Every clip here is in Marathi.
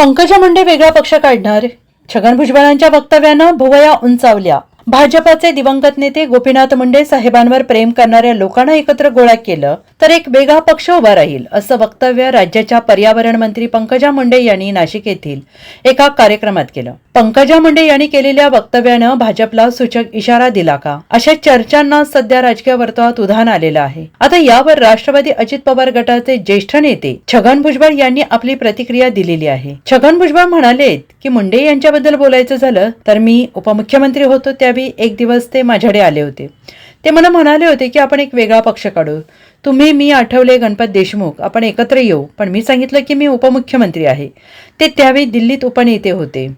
पंकजा मुंडे वेगळा पक्ष काढणार? छगन भुजबळांच्या वक्तव्यानं भुवया उंचावल्या. भाजपाचे दिवंगत नेते गोपीनाथ मुंडे साहेबांवर प्रेम करणाऱ्या लोकांना एकत्र गोळा केलं तर एक वेगळा पक्ष उभा राहील असं वक्तव्य राज्याच्या पर्यावरण मंत्री पंकजा मुंडे यांनी नाशिक येथील एका कार्यक्रमात केलं. पंकजा मुंडे यांनी केलेल्या वक्तव्यानं भाजपला सूचक इशारा दिला का? अशा चर्चांना सध्या राजकीय वर्तुळात उधाण आलेलं आहे. आता यावर राष्ट्रवादी अजित पवार गटाचे ज्येष्ठ नेते छगन भुजबळ यांनी आपली प्रतिक्रिया दिलेली आहे. छगन भुजबळ म्हणाले की मुंडे यांच्याबद्दल बोलायचं झालं तर मी उपमुख्यमंत्री होतो त्यावेळी एक दिवस ते माझ्याकडे आले होते. ते मला म्हणाले होते की आपण एक वेगळा पक्ष काढू. तुम्ही मी आठवले गणपत देशमुख. आपण एकत्र येऊ. पण मी सांगितलं की मी उपमुख्यमंत्री आहे. ते त्यावेळी दिल्लीत उपनेते होते.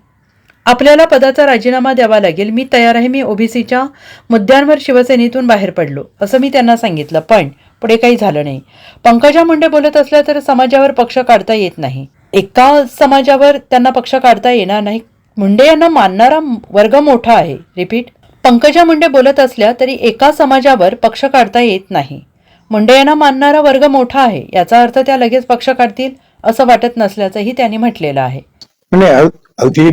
आपल्याला पदाचा राजीनामा द्यावा लागेल. मी तयार आहे. मी ओबीसीच्या मुद्द्यांवर शिवसेनेतून बाहेर पडलो असं मी त्यांना सांगितलं. पण पुढे काही झालं नाही. पंकजा मुंडे बोलत असल्या तर समाजावर पक्ष काढता येत नाही. एका समाजावर त्यांना पक्ष काढता येणार नाही. मुंडे यांना मानणारा वर्ग मोठा आहे. रिपीट पंकजा मुंडे बोलत असल्या तरी एका समाजावर पक्ष काढता येत नाही. मुंडे यांना मानणारा वर्ग मोठा आहे. याचा अर्थ त्या लगेच पक्ष काढतील असं वाटत नसल्याचंही त्यांनी म्हटलेलं आहे. अगदी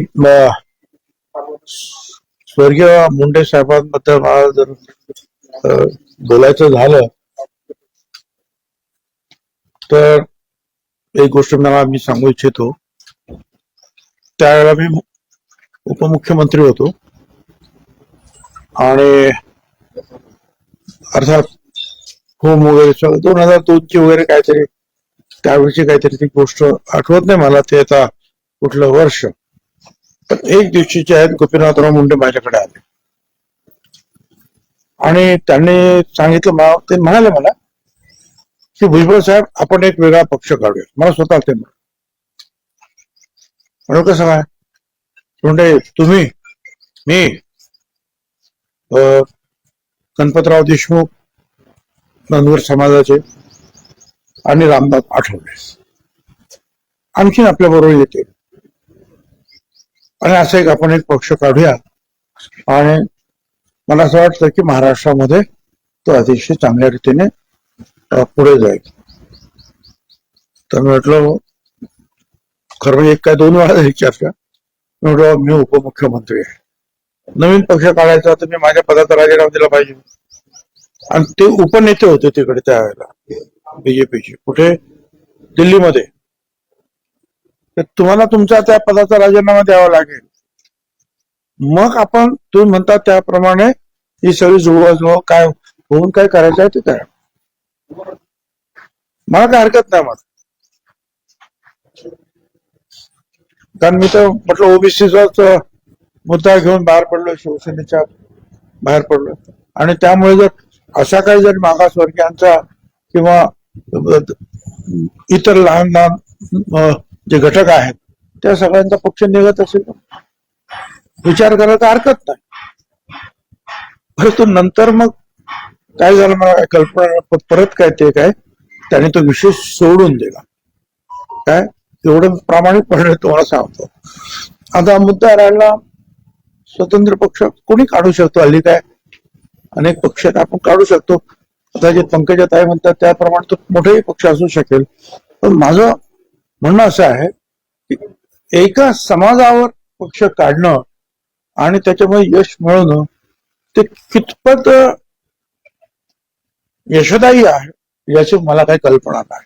स्वर्गीय मुंडे साहेबांबद्दल मला जर बोलायचं झालं तर एक गोष्ट मला मी सांगू इच्छितो. त्यावेळेला मी उपमुख्यमंत्री होतो. आणि अर्थात होम वगैरे सगळं दोन हजार दोनची वगैरे काहीतरी त्यावेळची काहीतरी ती गोष्ट आठवत नाही मला ते आता कुठलं वर्ष. पण एक दिवशीचे आहेत गोपीनाथराव मुंडे माझ्याकडे आले. आणि त्यांनी सांगितलं ते म्हणाले मला की भुजबळ साहेब आपण एक वेगळा पक्ष काढूया. मला स्वतः ते म्हणून कसं काय? मुंडे तुम्ही? मी? अं, गणपतराव देशमुख नंदवर समाजाचे आणि रामदास आठवले. आणखीन आपल्या बरोबर येते. आणि असं एक आपण एक पक्ष काढूया. आणि मला असं वाटतं की महाराष्ट्रामध्ये तो अतिशय चांगल्या रीतीने पुढे जाईल. तर मी म्हटलं खरं म्हणजे एक काय दोन वेळा झाली चर्चा मी उपमुख्यमंत्री आहे. नवीन पक्ष काढायचा तर मी माझ्या पदाचा राजीनामा दिला पाहिजे. आणि ते उपनेते होते तिकडे त्यावेळेला बीजेपीचे कुठे? दिल्लीमध्ये. तर तुम्हाला तुमचा त्या पदाचा राजीनामा द्यावा लागेल. मग आपण तुम्ही म्हणता त्याप्रमाणे ही सगळी जुळवाजुळव काय होऊन काय करायचं आहे ते काय? मला काय हरकत नाही मग. कारण मी तर म्हटलं ओबीसीचाच मुद्दा घेऊन बाहेर पडलो शिवसेनेच्या बाहेर पडलो आणि त्यामुळे जर अशा काही जर मागासवर्गीयांचा किंवा इतर लहान लहान जे घटक आहेत त्या सगळ्यांचा पक्ष निघत असेल विचार करायला हरकत नाही. परंतु नंतर मग काय झालं मला कल्पना परत काय ते काय त्याने तो विषय सोडून दिला. काय? एवढं प्रामाणिकपणे तुम्हाला सांगतो. आता मुद्दा राहिला स्वतंत्र पक्ष कोणी काढू शकतो? हल्ली काय अनेक पक्ष आपण काढू शकतो. आता जे पंकजा ताई म्हणतात त्याप्रमाणे तो मोठाही पक्ष असू शकेल. पण माझं म्हणणं असं आहे की एका समाजावर पक्ष काढणं आणि त्याच्यामुळे यश मिळवणं ते कितपत यशदायी आहे याची मला काही कल्पना नाही.